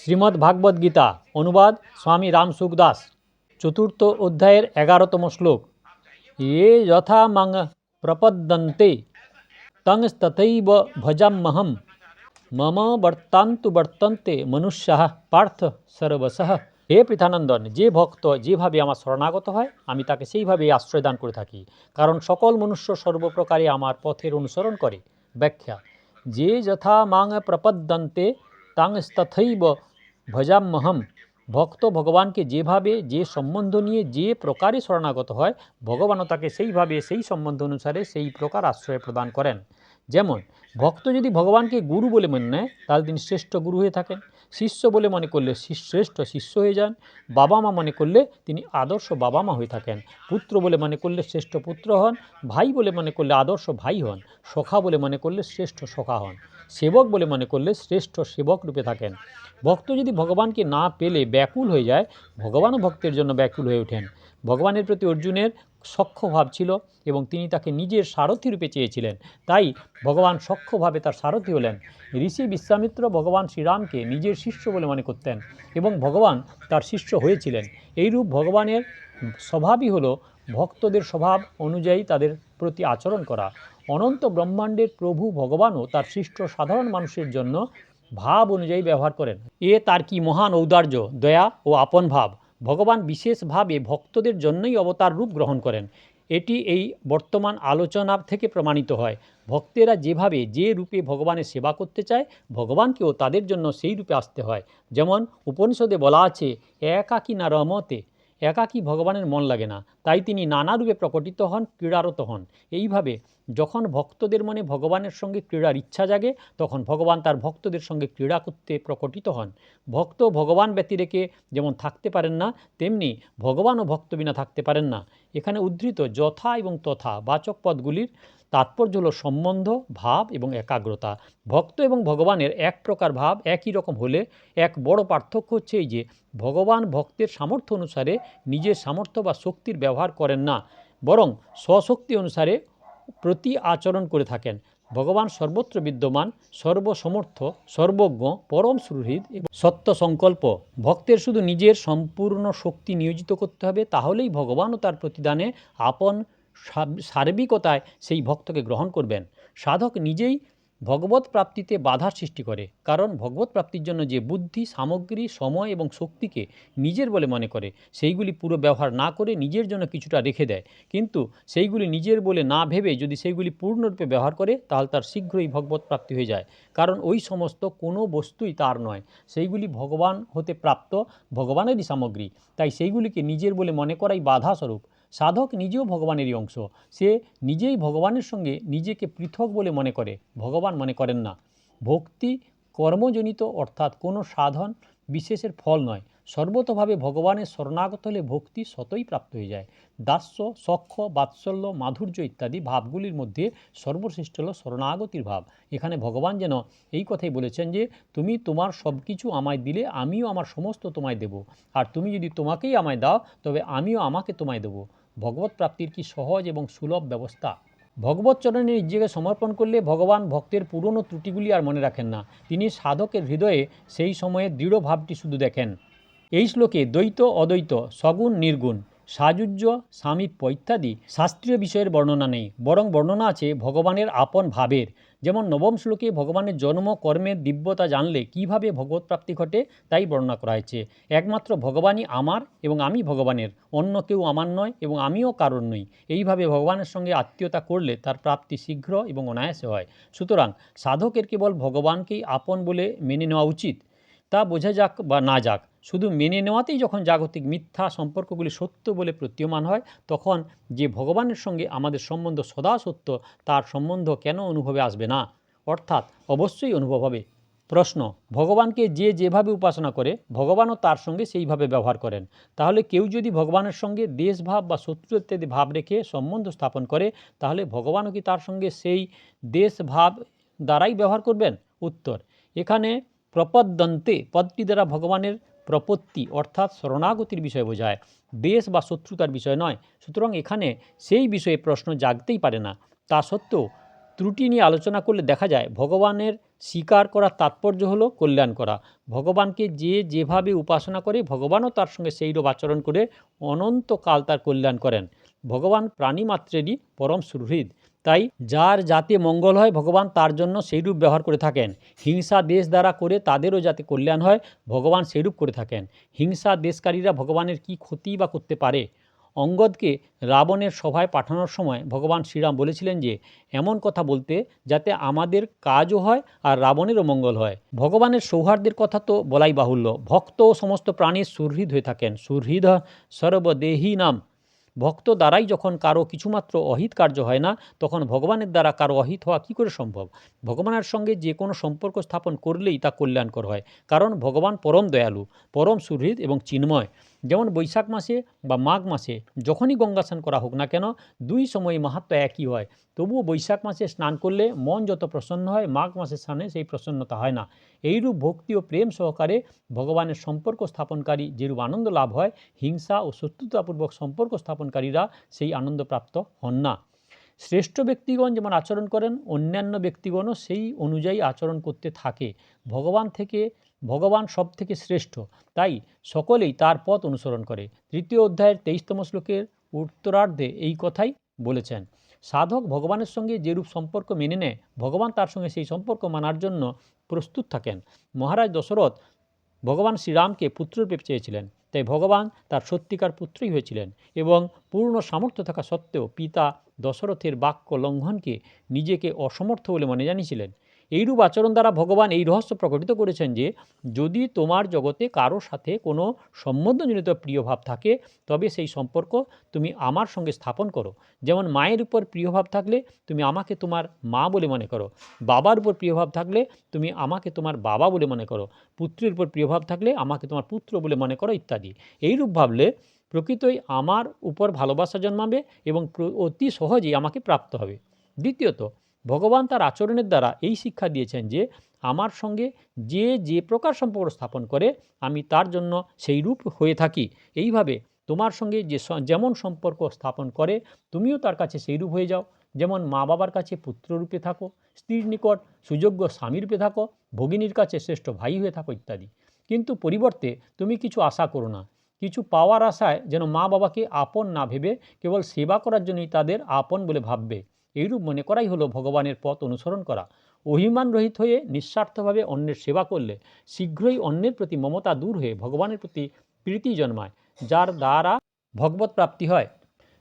শ্রীমদ্ ভাগবত গীতা, অনুবাদ স্বামী রাম সুখদাস চতুর্থ অধ্যায়ের এগারোতম শ্লোক। ये যথা মাং প্রপদ্যন্তে তংস্তথৈব ভজাম্যহম মম বর্তান্তু বর্তন্তে মনুষ্যাহ পার্থ সর্বসহ হে পৃথানন্দন, যে ভক্ত যেভাবে আমার শরণাগত হয়, আমি তাকে সেইভাবেই আশ্রয় দান করে থাকি। কারণ সকল মনুষ্য সর্বপ্রকারে আমার পথের অনুসরণ করে। ব্যাখ্যা, যে যথা মাং প্রপদ্যন্তে তাংস্তথৈব ভজাম্যহম ভক্ত ভগবানকে যেভাবে, যে সম্বন্ধ নিয়ে যে প্রকারে শরণাগত হয়, ভগবানও তাকে সেইভাবে, সেই সম্বন্ধ অনুসারে সেই প্রকার আশ্রয় প্রদান করেন। যেমন, ভক্ত যদি ভগবানকে গুরু বলে মনে নেয়, তাহলে তিনি শ্রেষ্ঠ গুরু হয়ে থাকেন। শিষ্য বলে মনে করলে শ্রেষ্ঠ শিষ্য হয়ে যান। বাবা মা মনে করলে তিনি আদর্শ বাবা মা হয়ে থাকেন। পুত্র বলে মনে করলে শ্রেষ্ঠ পুত্র হন। ভাই বলে মনে করলে আদর্শ ভাই হন। সখা বলে মনে করলে শ্রেষ্ঠ সখা হন। সেবক বলে মনে করলে শ্রেষ্ঠ সেবক রূপে থাকেন। ভক্ত যদি ভগবানকে না পেলে ব্যাকুল হয়ে যায়, ভগবানও ভক্তের জন্য ব্যাকুল হয়ে ওঠেন। ভগবানের প্রতি অর্জুনের সখ্য ভাব ছিল এবং তিনি তাকে নিজের সারথি রূপে চেয়েছিলেন। তাই ভগবান সখ্যভাবে তার সারথি হলেন। ঋষি বিশ্বামিত্র ভগবান শ্রীরামকে নিজের শিষ্য বলে মনে করতেন এবং ভগবান তার শিষ্য হয়েছিলেন। এইরূপ ভগবানের স্বভাবই হলো ভক্তদের স্বভাব অনুযায়ী তাদের প্রতি আচরণ করা। অনন্ত ব্রহ্মাণ্ডের প্রভু ভগবানও তার সৃষ্ট সাধারণ মানুষের জন্য ভাব অনুযায়ী ব্যবহার করেন। এ তার কি মহান ঔদার্য, দয়া ও আপন ভাব। ভগবান বিশেষভাবে ভক্তদের জন্যই অবতার রূপ গ্রহণ করেন। এটি এই বর্তমান আলোচনা থেকে প্রমাণিত হয়। ভক্তেরা যেভাবে যে রূপে ভগবানের সেবা করতে চায়, ভগবানকেও তাদের জন্য সেই রূপে আসতে হয়। যেমন উপনিষদে বলা আছে, একাকী না রমতে। একাকী ভগবানের মন লাগে না। তাই তিনি নানা রূপে প্রকটিত হন, ক্রীড়ারত হন। এইভাবে যখন ভক্তদের মনে ভগবানের সঙ্গে ক্রীড়ার ইচ্ছা জাগে, তখন ভগবান তার ভক্তদের সঙ্গে ক্রীড়া করতে প্রকটিত হন। ভক্ত ভগবান ব্যতি রেখে যেমন থাকতে পারেন না, তেমনি ভগবানও ভক্ত বিনা থাকতে পারেন না। এখানে উদ্ধৃত যথা এবং তথা বাচক পদগুলির তাৎপর্য হল সম্বন্ধ, ভাব এবং একাগ্রতা। ভক্ত এবং ভগবানের এক প্রকার ভাব একই রকম হলে এক বড় পার্থক্য হচ্ছে এই যে, ভগবান ভক্তের সামর্থ্য অনুসারে নিজের সামর্থ্য বা শক্তির ব্যবহার করেন না, বরং স্বশক্তি অনুসারে প্রতি আচরণ করে থাকেন। ভগবান সর্বত্র বিদ্যমান, সর্বসমর্থ, সর্বজ্ঞ, পরম সুহৃদ এবং সত্য সংকল্প। ভক্তের শুধু নিজের সম্পূর্ণ শক্তি নিয়োজিত করতে হবে, তাহলেই ভগবানও তার প্রতিদানে আপন সার্বিকতায় সেই ভক্তকে গ্রহণ করবেন। সাধক নিজেই ভগবত প্রাপ্তিতে বাধার সৃষ্টি করে, কারণ ভগবত প্রাপ্তির জন্য যে বুদ্ধি, সামগ্রী, সময় এবং শক্তিকে নিজের বলে মনে করে, সেইগুলি পুরো ব্যবহার না করে নিজের জন্য কিছুটা রেখে দেয়। কিন্তু সেইগুলি নিজের বলে না ভেবে যদি সেইগুলি পূর্ণরূপে ব্যবহার করে, তাহলে তার শীঘ্রই ভগবত প্রাপ্তি হয়ে যায়। কারণ ওই সমস্ত কোনো বস্তুই তার নয়। সেইগুলি ভগবান হতে প্রাপ্ত, ভগবানেরই সামগ্রী। তাই সেইগুলিকে নিজের বলে মনে করাই বাধা স্বরূপ সাধক নিজেও ভগবানেরই অংশ। সে নিজেই ভগবানের সঙ্গে নিজেকে পৃথক বলে মনে করে, ভগবান মনে করেন না। ভক্তি কর্মজনিত, অর্থাৎ কোনো সাধন বিশেষের ফল নয়। সর্বতভাবে ভগবানের শরণাগত হলে ভক্তি স্বতই প্রাপ্ত হয়ে যায়। দাস্য, সখ্য, বাৎসল্য, মাধুর্য ইত্যাদি ভাবগুলির মধ্যে সর্বশ্রেষ্ঠ হল শরণাগতির ভাব। এখানে ভগবান যেন এই কথাই বলেছেন যে, তুমি তোমার সব কিছু আমায় দিলে আমিও আমার সমস্ত তোমায় দেব। আর তুমি যদি তোমাকেই আমায় দাও, তবে আমিও আমাকে তোমায় দেব। ভগবত প্রাপ্তির কি সহজ এবং সুলভ ব্যবস্থা? ভগবত চরণে নিজেকে সমর্পণ করলে ভগবান ভক্তের পুরনো ত্রুটিগুলি আর মনে রাখেন না। তিনি সাধকের হৃদয়ে সেই সময়ে দৃঢ় ভাবটি শুধু দেখেন। এই শ্লোকে দ্বৈত অদ্বৈত সগুণ নির্গুণ সাযুজ্য সামীপ্য ইত্যাদি শাস্ত্রীয় বিষয়ের বর্ণনা নেই। বরং বর্ণনা আছে ভগবানের আপন ভাবের। যেমন নবম শ্লোকে ভগবানের জন্ম, কর্মের দিব্যতা জানলে কীভাবে ভগবত প্রাপ্তি ঘটে তাই বর্ণনা করা হয়েছে। একমাত্র ভগবানই আমার এবং আমি ভগবানের, অন্য কেউ আমার নয় এবং আমিও কারণ নই। এইভাবে ভগবানের সঙ্গে আত্মীয়তা করলে তার প্রাপ্তি শীঘ্র এবং অনায়াসে হয়। সুতরাং সাধকের কেবল ভগবানকেই আপন বলে মেনে নেওয়া উচিত। তা বোঝা যাক বা না যাক। শুধু মেনে নেওয়াতেই যখন জাগতিক মিথ্যা সম্পর্কগুলি সত্য বলে প্রতীয়মান হয়, তখন যে ভগবানের সঙ্গে আমাদের সম্বন্ধ সদা সত্য, তার সম্বন্ধ কেন অনুভবে আসবে না? অর্থাৎ অবশ্যই অনুভব হবে। প্রশ্ন, ভগবানকে যে যেভাবে উপাসনা করে, ভগবানও তার সঙ্গে সেইভাবে ব্যবহার করেন। তাহলে কেউ যদি ভগবানের সঙ্গে দেশভাব বা শত্রু ইত্যাদি ভাব রেখে সম্বন্ধ স্থাপন করে, তাহলে ভগবানও কি তার সঙ্গে সেই দেশভাব দ্বারাই ব্যবহার করবেন? উত্তর, এখানে প্রপদ্যন্তে পদটি দ্বারা ভগবানের প্রপত্তি অর্থাৎ শরণাগতির বিষয় বোঝায়। দেশ বা শত্রুতার বিষয় নয়। সুতরাং এখানে সেই বিষয়ে প্রশ্ন জাগতেই পারে না। তা সত্ত্বেও ত্রুটি নিয়ে আলোচনা করলে দেখা যায়, ভগবানের স্বীকার করার তাৎপর্য হলো কল্যাণ করা। ভগবানকে যে যেভাবে উপাসনা করে, ভগবানও তার সঙ্গে সেইরূপ আচরণ করে অনন্তকাল তার কল্যাণ করেন। ভগবান প্রাণী মাত্রেরই পরম সুহৃদ। তাই যার যাতে মঙ্গল হয়, ভগবান তার জন্য সেইরূপ ব্যবহার করে থাকেন। হিংসা দেশ দ্বারা করে তাদেরও যাতে কল্যাণ হয়, ভগবান সেইরূপ করে থাকেন। হিংসা দেশকারীরা ভগবানের কি ক্ষতি বা করতে পারে? অঙ্গদকে রাবণের সভায় পাঠানোর সময় ভগবান শ্রীরাম বলেছিলেন যে, এমন কথা বলতে যাতে আমাদের কাজও হয় আর রাবণেরও মঙ্গল হয়। ভগবানের সৌহার্দ্যের কথা তো বলাই বাহুল্য। ভক্ত ও সমস্ত প্রাণীর সুহৃদ হয়ে থাকেন। সুহৃদ সর্বদেহী নাম ভক্ত দ্বারাই যখন কারও কিছুমাত্র অহিত কার্য হয় না, তখন ভগবানের দ্বারা কারও অহিত হওয়া কী করে সম্ভব? ভগবানের সঙ্গে যে কোনো সম্পর্ক স্থাপন করলেই তা কল্যাণকর হয়। কারণ ভগবান পরম দয়ালু, পরম সুহৃদ এবং চিন্ময়। যেমন বৈশাখ মাসে বা মাঘ মাসে যখনই গঙ্গা স্নান করা হোক না কেন, দুই সময় মাহাত্ম একই হয়। তবুও বৈশাখ মাসে স্নান করলে মন যত প্রসন্ন হয়, মাঘ মাসে স্নানে সেই প্রসন্নতা হয় না। এইরূপ ভক্তি ও প্রেম সহকারে ভগবানের সম্পর্ক স্থাপনকারী যেরূপ আনন্দ লাভ হয়, হিংসা ও শত্রুতাপূর্বক সম্পর্ক স্থাপনকারীরা সেই আনন্দ প্রাপ্ত হন না। শ্রেষ্ঠ ব্যক্তিগণ যেমন আচরণ করেন, অন্যান্য ব্যক্তিগণও সেই অনুযায়ী আচরণ করতে থাকে। ভগবান থেকে ভগবান সব থেকে শ্রেষ্ঠ। তাই সকলেই তার পথ অনুসরণ করে। তৃতীয় অধ্যায়ের তেইশতম শ্লোকের উত্তরার্ধে এই কথাই বলেছেন। সাধক ভগবানের সঙ্গে যেরূপ সম্পর্ক মেনে নেয়, ভগবান তার সঙ্গে সেই সম্পর্ক মানার জন্য প্রস্তুত থাকেন। মহারাজ দশরথ ভগবান শ্রীরামকে পুত্ররূপে চেয়েছিলেন। তাই ভগবান তার সত্যিকার পুত্রই হয়েছিলেন এবং পূর্ণ সামর্থ্য থাকা সত্ত্বেও পিতা দশরথের বাক্য লঙ্ঘনকে নিজেকে অসমর্থ বলে মনে জানিয়েছিলেন। এইরূপ আচরণ দ্বারা ভগবান এই রহস্য প্রকটিত করেছেন যে, যদি তোমার জগতে কারও সাথে কোনো সম্বন্ধজনিত প্রিয় ভাব থাকে, তবে সেই সম্পর্ক তুমি আমার সঙ্গে স্থাপন করো। যেমন মায়ের উপর প্রিয় ভাব থাকলে তুমি আমাকে তোমার মা বলে মনে করো। বাবার উপর প্রিয় ভাব থাকলে তুমি আমাকে তোমার বাবা বলে মনে করো। পুত্রের উপর প্রিয় ভাব থাকলে আমাকে তোমার পুত্র বলে মনে করো ইত্যাদি। এইরূপ ভাবলে প্রকৃতই আমার উপর ভালোবাসা জন্মাবে এবং অতি সহজেই আমাকে প্রাপ্ত হবে। দ্বিতীয়ত ভগবান তার আচরণের দ্বারা এই শিক্ষা দিয়েছেন যে, আমার সঙ্গে যে যে প্রকার সম্পর্ক স্থাপন করে, আমি তার জন্য সেই রূপ হয়ে থাকি। এইভাবে তোমার সঙ্গে যে যেমন সম্পর্ক স্থাপন করে, তুমিও তার কাছে সেই রূপ হয়ে যাও। যেমন মা বাবার কাছে পুত্ররূপে থাকো, স্ত্রীর নিকট সুযোগ্য স্বামীরূপে থাকো, ভগিনীর কাছে শ্রেষ্ঠ ভাই হয়ে থাকো ইত্যাদি। কিন্তু পরিবর্তে তুমি কিছু আশা করো না। কিছু পাওয়ার আশায় যেন মা বাবাকে আপন না ভেবে, কেবল সেবা করার জন্যই তাদের আপন বলে ভাববে। এইরূপ মনে করাই হলো ভগবানের পথ অনুসরণ করা। অভিমান রহিত হয়ে নিঃস্বার্থভাবে অন্যের সেবা করলে শীঘ্রই অন্যের প্রতি মমতা দূর হয়ে ভগবানের প্রতি প্রীতি জন্মায়, যার দ্বারা ভগবত প্রাপ্তি হয়।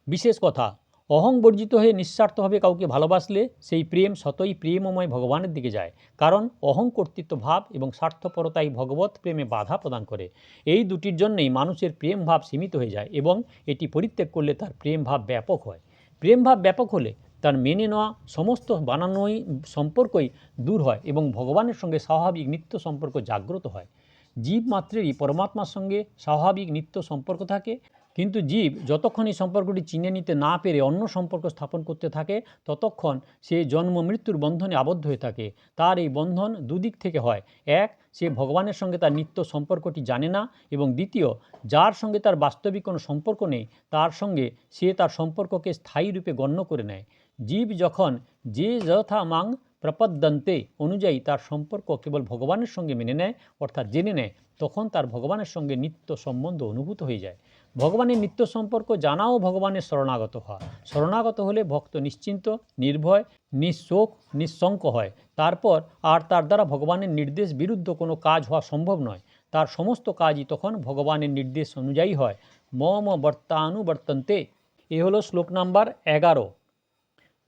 বিশেষ কথা, অহং বর্জিত হয়ে নিঃস্বার্থভাবে কাউকে ভালোবাসলে সেই প্রেম সতই প্রেমময় ভগবানের দিকে যায়, কারণ অহং কর্তৃত্ব ভাব এবং স্বার্থপরতাই ভগবত প্রেমে বাধা প্রদান করে। এই দুটির জন্যই মানুষের প্রেম ভাব সীমিত হয়ে যায় এবং এটি পরিত্যাগ করলে তার প্রেম ভাব ব্যাপক হয়। প্রেম ভাব ব্যাপক হলে তার মেনে নেওয়া সমস্ত বানানোই সম্পর্কই দূর হয় এবং ভগবানের সঙ্গে স্বাভাবিক নিত্য সম্পর্ক জাগ্রত হয়। জীব মাত্রেরই পরমাত্মার সঙ্গে স্বাভাবিক নিত্য সম্পর্ক থাকে, কিন্তু জীব যতক্ষণ এই সম্পর্কটি চিনে নিতে না পেরে অন্য সম্পর্ক স্থাপন করতে থাকে, ততক্ষণ সে জন্ম মৃত্যুর বন্ধনে আবদ্ধ হয়ে থাকে। তার এই বন্ধন দুদিক থেকে হয়। এক, সে ভগবানের সঙ্গে তার নিত্য সম্পর্কটি জানে না এবং দ্বিতীয়, যার সঙ্গে তার বাস্তবিক কোনো সম্পর্ক নেই, তার সঙ্গে সে তার সম্পর্ককে স্থায়ী রূপে গণ্য করে নেয়। জীব যখন যে যথা মাং প্রপদ্যন্তে অনুযায়ী তার সম্পর্ক কেবল ভগবানের সঙ্গে মেনে নেয়, অর্থাৎ জেনে নেয়, তখন তার ভগবানের সঙ্গে নিত্য সম্বন্ধ অনুভূত হয়ে যায়। ভগবানের নিত্য সম্পর্ক জানাও ভগবানের শরণাগত হওয়া। শরণাগত হলে ভক্ত নিশ্চিন্ত, নির্ভয়, নিঃশোক, নিঃশঙ্ক হয়। তারপর আর তার দ্বারা ভগবানের নির্দেশ বিরুদ্ধ কোনো কাজ হওয়া সম্ভব নয়। তার সমস্ত কাজই তখন ভগবানের নির্দেশ অনুযায়ী হয়। মম বর্তানুবর্তন্তে। এ হলো শ্লোক নাম্বার এগারো।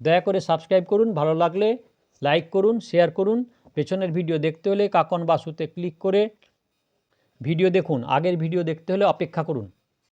দয়া করে সাবস্ক্রাইব করুন, ভালো লাগলে লাইক করুন, শেয়ার করুন। পেছনের ভিডিও দেখতে হলে কাকন বাসুতে ক্লিক করে ভিডিও দেখুন। আগের ভিডিও দেখতে হলে অপেক্ষা করুন।